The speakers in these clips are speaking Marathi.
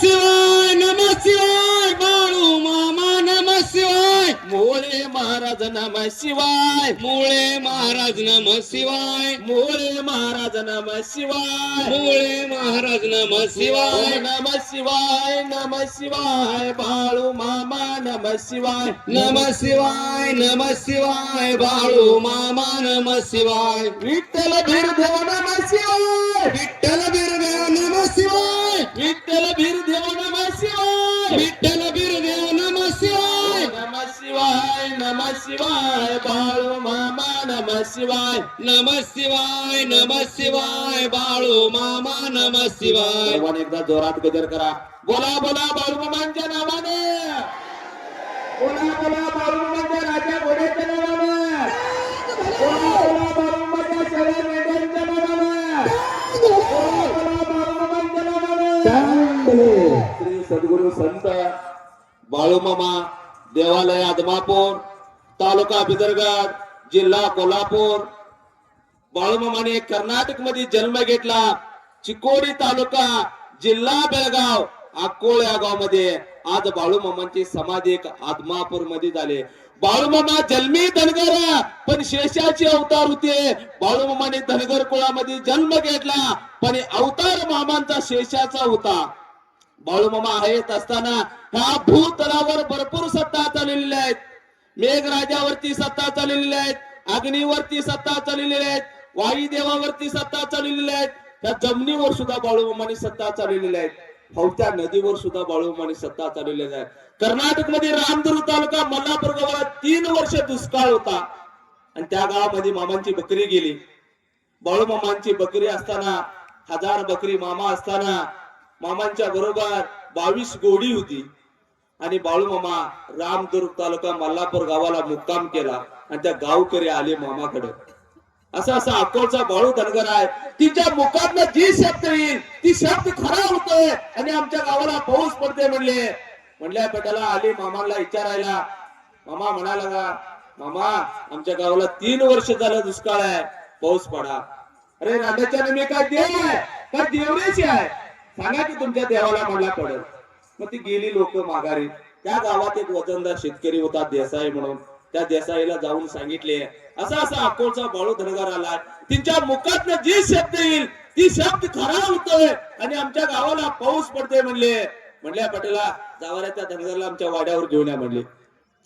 शिवाय नम शिवाय बाळू मामा नम शिवाय मोळे महाराज नम शिवाय मुळे महाराज नम शिवाय मोळे महाराज नम शिवाय मुळे महाराज नम शिवाय नम शिवाय नम शिवाय बाळू मामा नम शिवाय नम शिवाय नम शिवाय बाळू मामा नम शिवाय विठ्ठल भीरदेव नम शिवाय विठ्ठल बिरदेव विठ्ठल भीरदेव नम शिवाय विठ्ठल बिरदेव नम शिवाय नम शिवाय नम शिवाय बाळू मामा नम शिवाय नम शिवाय नम शिवाय बाळू मामा नम शिवाय सर्वांनी एकदा जोरात गजर करा. बोला बोला बाळूमामांच्या नावाने. बोला बोला बाळूमामांच्या सद्गुरु संत बाळूमामा देवालय आदमापूर तालुका बिदरगड जिल्हा कोल्हापूर. बाळूमामाने कर्नाटकमध्ये जन्म घेतला चिकोडी तालुका जिल्हा बेळगाव अकोळ या गावमध्ये आज बाळूमामांची समाधी आदमापूरमध्ये झाले. बाळूमामा जन्मी धनगर पण शेषाचे अवतार होते. बाळूमामाने धनगर कुळामध्ये जन्म घेतला पण अवतार मामांचा शेषाचा होता. बाळूमामा आहेत असताना ह्या भूतलावर भरपूर सत्ता चाललेल्या आहेत. मेघराजावरती सत्ता चाललेल्या आहेत अग्नीवरती सत्ता चाललेल्या आहेत वायुदेवावरती सत्ता चाललेली आहेत. त्या जमिनीवर सुद्धा बाळूमामाने सत्ता चाललेल्या आहेत. हौत्या नदीवर सुद्धा बाळूमामाने सत्ता चाललेल्या आहेत. कर्नाटकमध्ये रामदुर्ग तालुका मल्लापूर गावाला तीन वर्ष दुष्काळ होता. आणि त्या गावामध्ये मामांची बकरी गेली. बाळूमामांची बकरी असताना हजार बकरी मामा असताना मामांच्या बरोबर बावीस गोडी होती. आणि बाळूमामा रामदुर्ग तालुका मल्लापूर गावाला मुक्काम केला आणि त्या गावकरी आले मामाकडे. असा असा अकोलचा बाळू धनगर आहे. तिच्या मुखातनं जी शब्द येईल ती शब्द खरा होतोय. आणि आमच्या गावाला पाऊस पडते म्हणले. म्हणल्या पेटाला आले मामाला विचारायला. मामा म्हणाला का मामा आमच्या गावाला तीन वर्ष झालं दुष्काळ आहे. पाऊस पडा. अरे राजाच्या मी काय देव आहे? काय देवरेची आहे? सांगा की तुमच्या देवाला म्हणला पडेल. मग ती गेली लोक माघारी. त्या गावात एक वजनदार शेतकरी होता देसाई म्हणून. त्या देसाईला जाऊन सांगितले असा असा अकोलचा बाळू धनगर आला तिच्या मुखात जी शब्द येईल ती शब्द खरा होतोय. आणि आमच्या गावाला पाऊस पडतोय म्हणले. म्हणल्या पटेला जावाऱ्या त्या धनगरला आमच्या वाड्यावर घेऊन या म्हणले.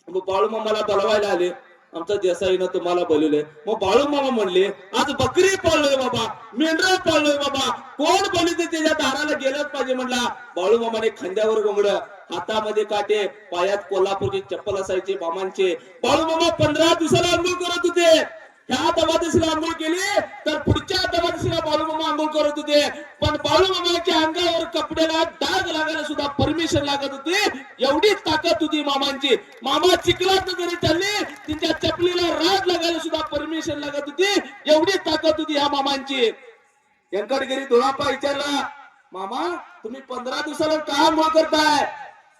मग बाळू मामाला बोलवायला आले. आमच्या देसाईनं तुम्हाला बोलवले मग बाळू मामा म्हणले आज बकरी पाळलोय बाबा मेंढरा पाळलोय बाबा कोण बोलते त्याच्या दाराला गेलंच पाहिजे म्हणला. बाळू मामाने खांद्यावर गोंगड हातामध्ये काटे पायात कोल्हापूरची चप्पल असायचे मामांचे. बाळू मामा पंधरा दिवसाला आंघोळ करत होते. ह्या दबादशीला आंघोळ केली तर पुढच्या दबादशीला बाळूमामा आंघोळ करत होते. पण बाळूमामाच्या अंगावर कपड्याला डाग लागायला सुद्धा परमिशन लागत होती. एवढी ताकद होती मामांची. मामा चिखलात जरी चालले तिच्या चपलीला राग लागायला सुद्धा परमिशन लागत होती. एवढी ताकद होती ह्या मामांची. व्यंकटगिरी धुळापा विचारला मामा तुम्ही पंधरा दिवसाला का मग करताय?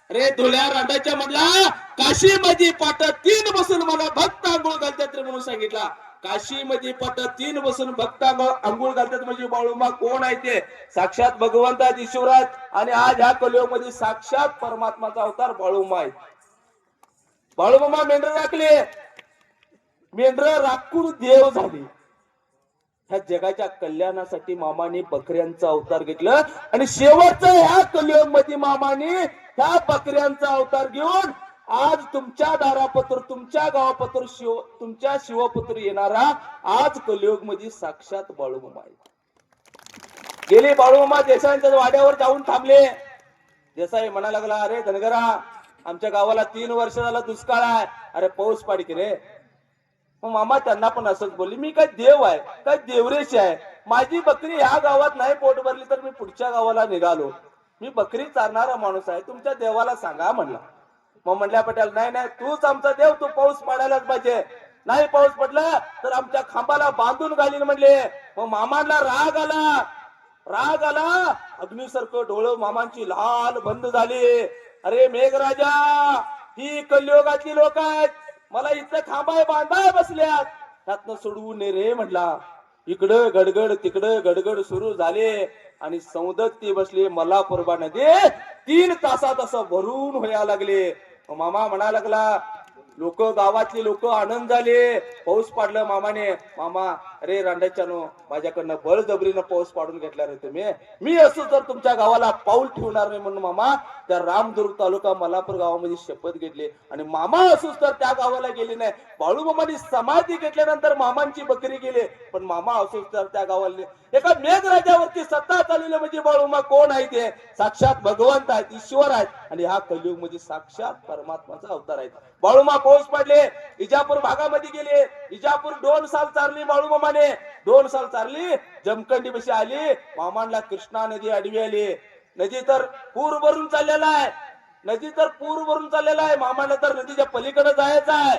अरे धुळ्या रांडाच्या मधला काशी मध्ये पाठ तीन बसून मला भक्त आंघोळ घालतात रे म्हणून सांगितला. काशी मध्ये तीन बसून भक्ता अंघोळ घालतात म्हणजे बाळूमा कोण आहे ते? साक्षात भगवंत आहेत आणि आज ह्या कलियुगमध्ये साक्षात परमात्माचा अवतार बाळूमा आहे. बाळूमा मेंढर राखले. मेंढर राखून देव झाले. ह्या जगाच्या कल्याणासाठी मामाने बकऱ्यांचा अवतार घेतलं. आणि शेवटचं ह्या कलियुगमध्ये मामाने ह्या बकऱ्यांचा अवतार घेऊन आज तुमच्या दारापत्र तुमच्या गावापत्र शिव तुमच्या शिवपुत्र येणारा आज कलयुगमध्ये साक्षात बाळूमामा आहे. गेले बाळूमामा देसाईंच्या वाड्यावर जाऊन थांबले. देसाई म्हणा लागला अरे धनगरा आमच्या गावाला तीन वर्ष झाला दुष्काळ आहे. अरे पाऊस पाडी की रे. मग मामा त्यांना पण असंच बोलली मी काय देव आहे काय देवरेश आहे. माझी बकरी ह्या गावात नाही पोट भरली तर मी पुढच्या गावाला निघालो. मी बकरी चारणारा माणूस आहे. तुमच्या देवाला सांगा म्हणला. मग म्हणल्या पटेल नाही नाही तूच आमचा देव तू पाऊस पडायलाच पाहिजे. नाही पाऊस पडला तर आमच्या खांबाला बांधून घालीन म्हणले. मग मामांना राग आला. राग आला. अग्नीसारखं डोळं मामांची लाल बंद झाली. अरे मेघराजा ही कलियुगातली लोक आहेत. मला इथं खांबाय बांधाय बसल्यात. त्यातनं सोडवू नये रे म्हटला इकडं गडगड तिकडं गडगड सुरू झाले आणि सौदत्ती बसली मला नदी तीन तासात असं भरून व्हायला लागले. मामा म्हणा लागला लोक गावातली लोक आनंद झाले पाऊस पाडलं मामाने. मामा अरे रांडाच्यानो माझ्याकडनं बळजबरीनं पाऊस पाडून घेतला रे तुम्ही. मी असं जर तुमच्या गावाला पाऊल ठेवणार नाही म्हणून मामा त्या रामदुर्ग तालुका मलापूर गावामध्ये शपथ घेतली. आणि मामा असूच तर त्या गावाला गेले नाही. बाळूमामाने समाधी घेतल्यानंतर मामांची बकरी गेली. पण मामा असूच तर त्या गावाला एका मेघराजावरती सत्ता चालवली म्हणजे बाळूमा कोण आहे ते? साक्षात भगवंत आहेत ईश्वर आहेत. आणि हा कलयुगमध्ये साक्षात परमात्माचा अवतार आहे बाळूमा पाऊस पडले इजापूर भागामध्ये गेले. इजापूर दोन साल चालली बाळूमामाने दोन साल चालली जमखंडी बशी आली मामांना कृष्णा नदी आडवी आली. नदी तर पूर भरून चाललेला आहे. नदी तर पूर भरून चाललेला आहे. मामांना तर नदीच्या पलीकडे जायचं आहे.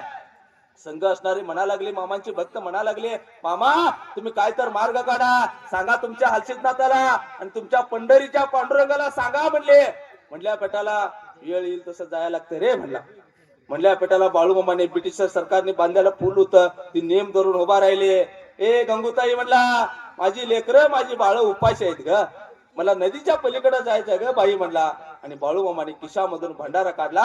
संघ असणारे म्हणा लागले मामांचे भक्त म्हणा लागले मामा तुम्ही काय तर मार्ग काढा सांगा तुमच्या हलसिद्धनाथाला आणि तुमच्या पंढरीच्या पांडुरंगाला सांगा म्हणले. म्हणल्या पेटाला वेळ येईल तसं जायला लागतं रे म्हणला. म्हणल्या पेटाला बाळूमामाने ब्रिटिश सरकारने बांधायला पूल होतं. ती नेम धरून उभा राहिले. ए गंगूताई म्हणला माझी लेकरं माझी बाळ उपाशी आहेत ग. मला नदीच्या पलीकडे जायचं ग बाई म्हणला. आणि बाळू मामाने खिशामधून भंडारा काढला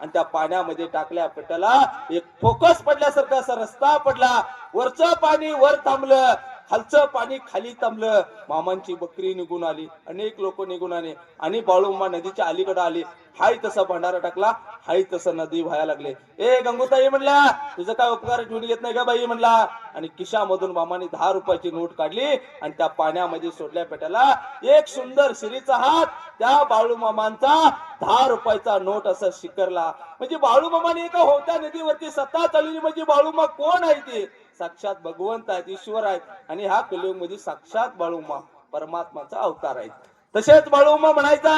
आणि त्या पाण्यामध्ये टाकल्या पेटाला. एक फोकस पडल्यासारखा असा रस्ता पडला. वरचं पाणी वर थांबलं. खालचं पाणी खाली थांबलं. मामांची बकरी निघून आली. अनेक लोक निघून आले. आणि बाळूमा नदीच्या अलीकडे आली. हाय तसा भंडारा टाकला. हाय तसं नदी व्हायला लागले. ए गंगूताई म्हणला तुझं काय उपकार घेऊन येत नाही का बाई म्हणला. आणि खिशामधून मामाने दहा रुपयाची नोट काढली आणि त्या पाण्यामध्ये सोडल्या पेटाला एक सुंदर शिरीचा हात. त्या बाळू मामांचा दहा रुपयाचा नोट असा शिकरला. म्हणजे बाळू मामाने एका होत्या नदीवरती सत्ता चालली म्हणजे बाळूमा कोण आहे ते? साक्षात भगवंत आहेत ईश्वर आहेत आणि हा कलियुग म्हणजे साक्षात बाळूमा परमात्माचा अवतार आहे तसेच बाळूमा म्हणायचा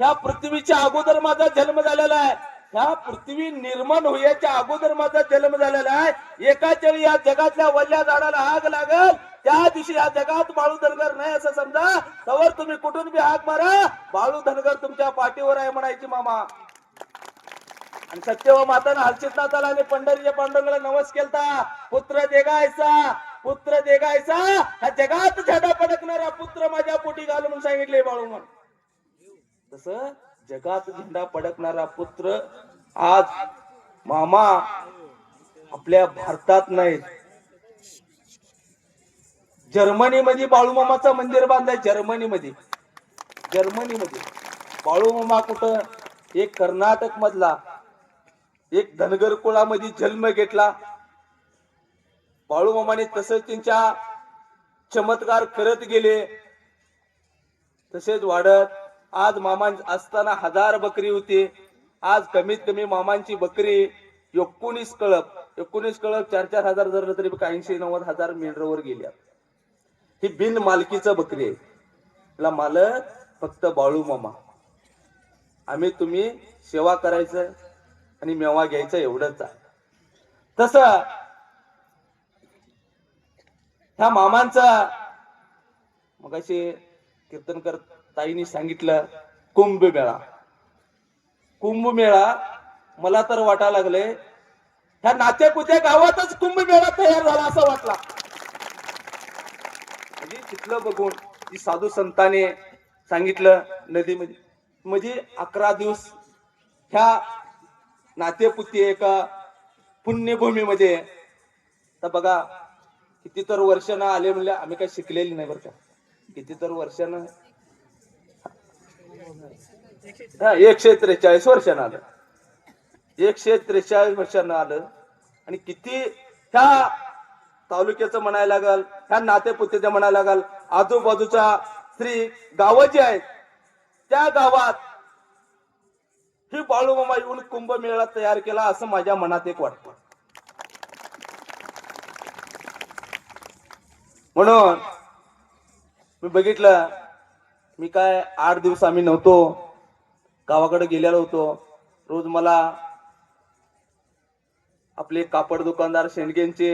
ह्या पृथ्वीच्या अगोदर माझा जन्म झालेला आहे. ह्या पृथ्वी निर्माण होण्याच्या अगोदर माझा जन्म झालेला आहे. एकाच वेळी या जगातल्या वल्ल्या झाडाला आग लागल. त्या दिवशी या जगात बाळू धनगर नाही असं समजा. तवर तुम्ही कुठून बी हाक मारा. बाळू धनगर तुमच्या पाठीवर आहे म्हणायची मामा. आणि सत्यव व मातानं हर्षितनाथाला आणि पंढरीच्या पांडुरंगाला नवस केलता. पुत्र देगायचा पुत्र देगायचा हा जगात झडा पडकणारा पुत्र माझ्या पोटी घालून म्हणून सांगितले बाळू म्हणून तस जगात झेंडा पडकणारा पुत्र आज मामा आपल्या भारतात नाहीत. जर्मनीमध्ये बाळूमामाचं मंदिर बांधलंय जर्मनी मध्ये बाळूमामा कुठं? एक कर्नाटक मधला एक धनगर कुळामध्ये जन्म घेतला. बाळूमामाने तसंच त्यांच्या चमत्कार करत गेले. तसेच वाढत आज मामा असताना हजार बकरी होती. आज कमीत कमी मामांची बकरी एकोणीस कळप. एकोणीस कळप चार चार हजार धरलं तरी ऐंशी नव्वद हजार मेंढरवर गेल्या ही बिन मालकीचं बकरी आहे. तिला मालक फक्त बाळू मामा आम्ही तुम्ही सेवा करायचं आणि मेवा घ्यायचा एवढंच आहे. तस ह्या मामांचा मग असे कीर्तनकर ताईने सांगितलं कुंभमेळा. कुंभमेळा मला तर वाटा लागले ह्या नात्यापुत्या गावातच कुंभमेळा तयार झाला असं वाटला. म्हणजे तिथलं बघून ती साधू संताने सांगितलं नदीमध्ये म्हणजे अकरा दिवस ह्या नातेपुती एका पुण्यभूमीमध्ये. तर बघा किती तर वर्षानं आले म्हणले आम्ही काय शिकलेली नाही बरं का. किती तर वर्षानं हा एकशे त्रेचाळीस वर्षानं आलं. एकशे त्रेचाळीस वर्षानं आलं. आणि किती ह्या तालुक्याचं म्हणायला लागल ह्या नातेपुतीचं म्हणायला लागल आजूबाजूच्या स्त्री गावं जी आहेत त्या गावात ही बाळूमामा येऊन कुंभमेळा तयार केला असं माझ्या मनात एक वाटतं. म्हणून मी बघितलं मी काय आठ दिवस आम्ही नव्हतो गावाकडे गेलेलो होतो. रोज मला आपले कापड दुकानदार शेंडगेंचे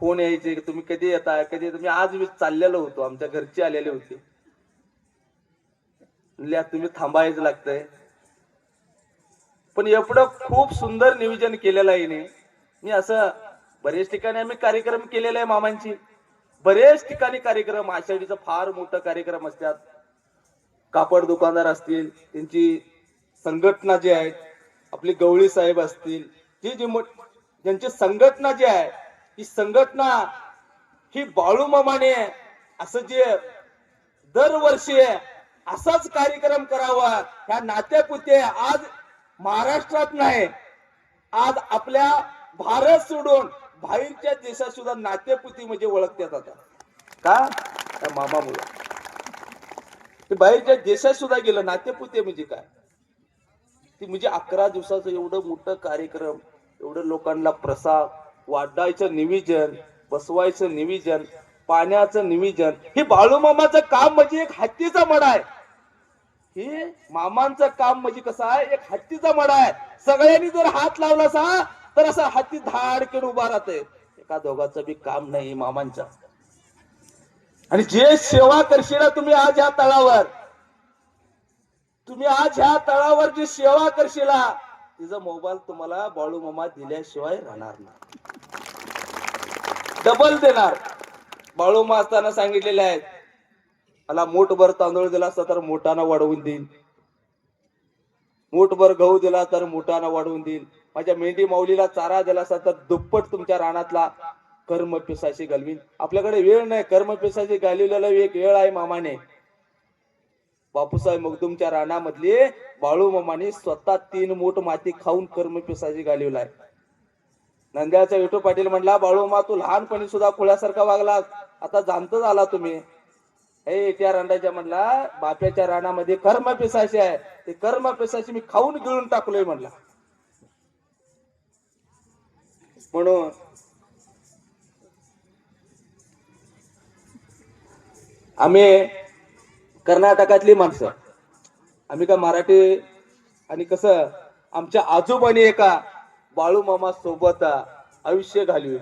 फोन यायचे की तुम्ही कधी येताय कधी येता? मी आज मी चाललेलो होतो आमच्या घरचे आलेले होते. तुम्ही थांबायचं लागतंय. पण एवढं खूप सुंदर नियोजन केलेलं आहे मी असं बरेच ठिकाणी आम्ही कार्यक्रम केलेले आहे मामांची. बरेच ठिकाणी कार्यक्रम आषाढीचा फार मोठा कार्यक्रम असतात. कापड दुकानदार असतील त्यांची संघटना जी आहेत आपली गवळी साहेब असतील जी जी ज्यांची संघटना जी आहे ही संघटना ही बाळूमामाने असं जे दरवर्षी असाच कार्यक्रम करावा ह्या नात्यापुते आज महाराष्ट्रात नाही. आज आपल्या भारत सोडून बाहेरच्या देशात सुद्धा नातेपुती म्हणजे ओळखतात आता का? मामा मामामुळे. ते बाहेरच्या देशात सुद्धा गेलं नातेपुते म्हणजे काय? ती म्हणजे अकरा दिवसाचं एवढं मोठं कार्यक्रम एवढं लोकांना प्रसाद वाढायचं निविजन बसवायचं निविजन पाण्याचं निविजन हे बाळूमामाचं काम म्हणजे एक हत्तीचा मडा आहे. हे मामांचं काम म्हणजे कसं आहे? एक हत्तीचा मडा आहे. सगळ्यांनी जर हात लावला असा तर असा हत्ती धाडकेन उभा राहते एका दोघांचं बी काम नाही मामांच्या आणि जे सेवा करशील तुम्ही आज ह्या तळावर तुम्ही आज ह्या तळावर जी सेवा करशील तिचा मोबाईल तुम्हाला बाळू मामा दिल्याशिवाय राहणार नाही. डबल देणार. बाळू मामा असताना सांगितलेले आहेत मला मोठभर तांदूळ दिला असता तर मोठाना वाढवून देईन. मोठभर गहू दिला तर मोठाना वाढवून देईन. माझ्या मेंढी माऊलीला चारा दिला असता तर दुप्पट तुमच्या रानातला कर्म पिसाशी घालवीन. आपल्याकडे वेळ नाही कर्म पिसाशी घालवलेला एक वेळ आहे मामाने. बापूसाहेब मगदुमच्या रानामधली बाळू मामाने स्वतः तीन मूठ माती खाऊन कर्म पिसाची घालवलाय. नंद्याचा विठू पाटील म्हणला बाळू मा तू लहानपणी सुद्धा खुळ्यासारखा वागला आता जाणत झाला तुम्ही. हे त्या रांडाच्या म्हणला बाप्याच्या रानामध्ये कर्म पिसाशी आहे. ते कर्म पिसाशी मी खाऊन गिळून टाकलोय म्हणला. म्हणून आम्ही कर्नाटकातली माणसं. आम्ही का मराठी आणि कसं आमच्या आजोबाने एका बाळू मामा सोबत आयुष्य घालवी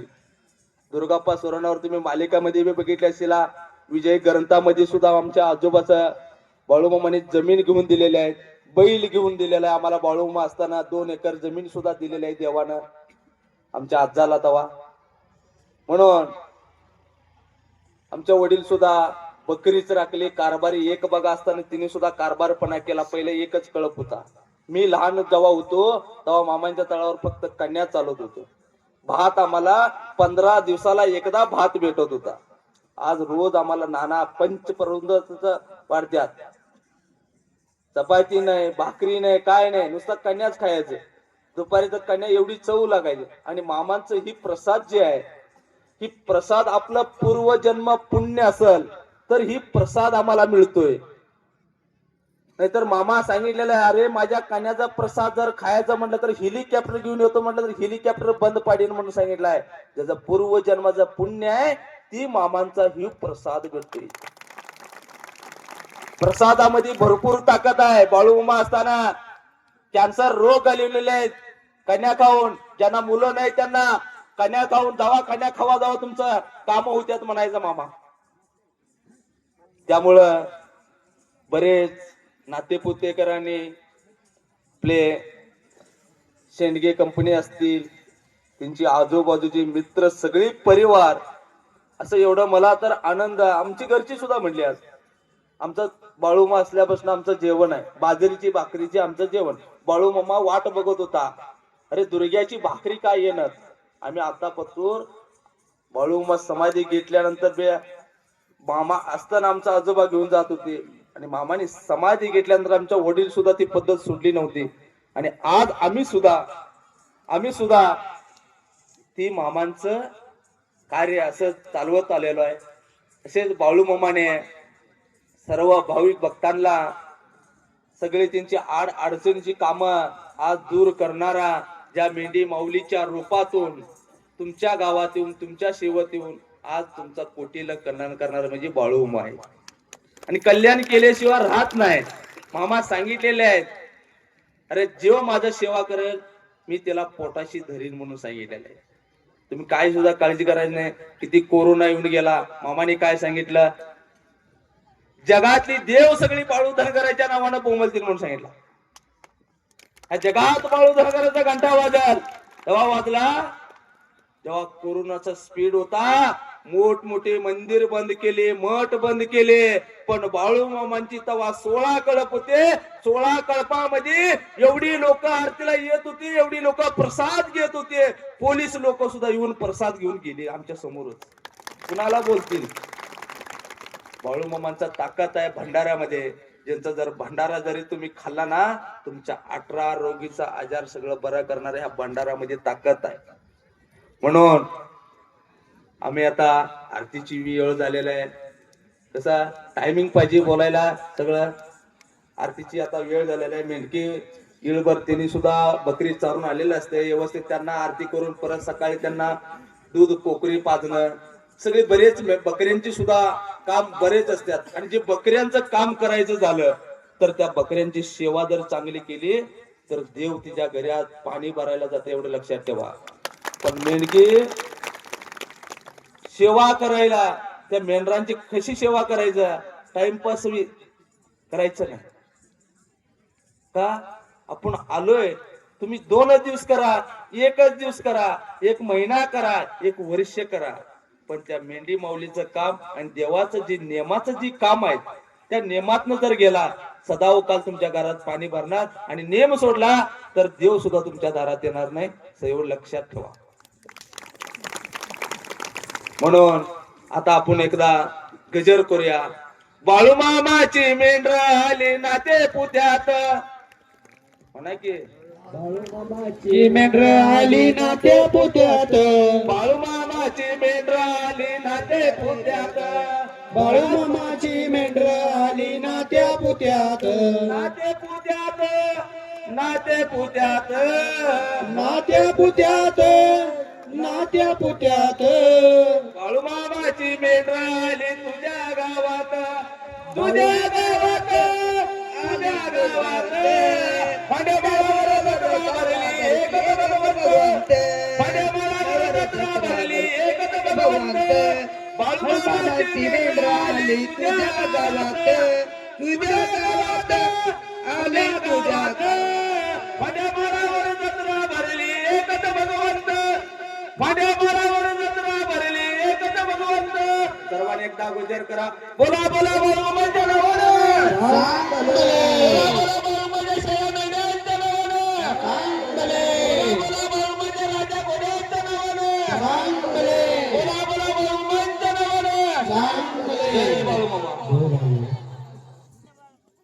दुर्गाप्पा सोरणावर तुम्ही मालिकामध्ये बी बघितले असेल विजय ग्रंथामध्ये सुद्धा आमच्या आजोबाचा बाळूमामाने जमीन घेऊन दिलेली आहे. बैल घेऊन दिलेला आहे आम्हाला बाळूमा असताना. दोन एकर जमीन सुद्धा दिलेली आहे देवानं. आमच्या आजाला तवा. म्हणून आमच्या वडील सुद्धा बकरीच राखले. कारभारी एक बघा असताना तिने सुद्धा कारभारपणा केला. पहिले एकच कळप होता. मी लहान जेव्हा होतो तेव्हा मामांच्या तळावर फक्त कन्या चालत होतो भात आम्हाला पंधरा दिवसाला एकदा भात भेटत होता. आज रोज आम्हाला नाना पंच वाढत्यात. चपाती नाही भाकरी नाही काय नाही नुसतं कन्याच खायचं. दुपारी तर कन्या एवढी चव लागायची. आणि मामांचं ही प्रसाद जे आहे ही प्रसाद आपलं पूर्वजन्म पुण्य असल तर ही प्रसाद आम्हाला मिळतोय. नाहीतर मामा सांगितलेलं आहे अरे माझ्या कान्याचा प्रसाद जर खायचा म्हटलं तर हेलिकॉप्टर घेऊन येतो म्हटलं तर हेलिकॉप्टर बंद पाडेल म्हणून सांगितलं आहे. ज्याचं पूर्वजन्माचं पुण्य आहे ती मामांचा ही प्रसाद घडते प्रसादामध्ये भरपूर ताकद आहे. बाळू उमा असताना कॅन्सर रोग आलेले आहेत. कन्या खाऊन ज्यांना मुलं नाही त्यांना कन्या खाऊन जावा कन्या खावा जावा तुमचं काम होत्यात म्हणायचं मामा. त्यामुळं बरेच नातेपुतेकरांनी आपले शेंडगे कंपनी असतील त्यांची आजूबाजूची मित्र सगळे परिवार असं एवढं मला तर आनंद आमची घरची सुद्धा म्हणली आज. आमचं बाळूमा असल्यापासून आमचं जेवण आहे. बाजरीची भाकरीची आमचं जेवण. बाळू मामा वाट बघत होता. अरे दुर्ग्याची भाकरी काय येणार? आम्ही आतापासून बाळूमा समाधी घेतल्यानंतर बे मामा असताना आमचा आजोबा घेऊन जात होते. आणि मामाने समाधी घेतल्यानंतर आमच्या वडील सुद्धा ती पद्धत सोडली नव्हती. आणि आज आम्ही सुद्धा आम्ही सुद्धा ती मामांचं कार्य असं चालवत आलेलो आहे. तसेच बाळू मामाने सर्व भाविक भक्तांना सगळे त्यांची आड अडचणीची कामं आज दूर करणारा ज्या मेंढी माऊलीच्या रूपातून तुमच्या गावात येऊन तुमच्या शेवत येऊन आज तुमचा कोटीला कल्याण करणार म्हणजे बाळू उमा आहे. आणि कल्याण केल्याशिवाय राहत नाही मामा सांगितलेले आहेत अरे जेव्हा माझं सेवा करेल मी त्याला पोटाशी धरीन म्हणून सांगितलेलं आहे. तुम्ही काय सुद्धा काळजी करायची नाही. किती कोरोना येऊन गेला. मामाने काय सांगितलं? जगातली देव सगळी बाळू धनगराच्या नावानं बोंबलतील म्हणून सांगितलं. ह्या जगात बाळू धनगराचा घंटा वाजल. तेव्हा वाजला जेव्हा कोरोनाचा स्पीड होता मोठमोठे मंदिर बंद केले मठ बंद केले पण बाळूमामांची तवा सोळा कळप होते. सोळा कळपामध्ये एवढी लोक आरतीला येत होती एवढी लोक प्रसाद घेत होते. पोलीस लोक सुद्धा येऊन प्रसाद घेऊन गेले आमच्या समोरच. कुणाला बोलतील? बाळूमामांचा ताकद आहे भंडाऱ्यामध्ये. ज्यांचा जर भंडारा जरी तुम्ही खाल्ला ना तुमच्या अठरा रोगीचा आजार सगळं बरं करणाऱ्या ह्या भंडारामध्ये ताकद आहे. म्हणून आम्ही आता आरतीची वेळ झालेला आहे. कसा टायमिंग पाहिजे बोलायला सगळं. आरतीची आता वेळ झालेला आहे. मेंढकी इळभर सुद्धा बकरी चारून आलेलं असते. व्यवस्थित त्यांना आरती करून परत सकाळी त्यांना दूध पोकरी पाजणं सगळे बरेच मे- बकऱ्यांची सुद्धा काम बरेच असतात. आणि जे बकऱ्यांचं काम करायचं झालं तर त्या बकऱ्यांची सेवा जर चांगली केली तर देव तिच्या घरात पाणी भरायला जाते एवढं लक्षात ठेवा. पण मेंढकी सेवा करायला त्या मेंढरांची कशी सेवा करायचं? टाइमपास करायचं नाही. का? आपण आलोय तुम्ही दोनच दिवस करा एकच दिवस करा एक महिना करा एक वर्ष करा. पण त्या मेंढी माऊलीचं काम आणि देवाचं जे नियमाचं जे काम आहे त्या नियमातनं जर गेला सदावकाल तुमच्या घरात पाणी भरणार आणि नियम सोडला तर देव सुद्धा तुमच्या दारात येणार नाही. सैव लक्षात ठेवा. म्हणून आता आपण एकदा गजर करूया. बाळूमामाची मेंढर आली नाते पुत्यात. म्हणा की? ची मेंढर आली ना त्या पुत्यात. बाळूमामाची मेंढर आली नाते पुत्यात. बाळूमामाची मेंढर आली ना त्या पुत्यात. नाते पुत्यात. नाते पुत्यात. नात्या पुत्यात. नात्या पुत्यात. बाळूमामाची मेंढर आली तुझ्या गावात. तुझ्या गावात आल्या गावात. भरली भगवंत भरली भगवंत बाळूमामाची तुझ्या गावात. तुझ्या गावात आल्या गावात आता गुजर करा. बोला बोला बोला माझ्या नावानं. बोला बोला बोला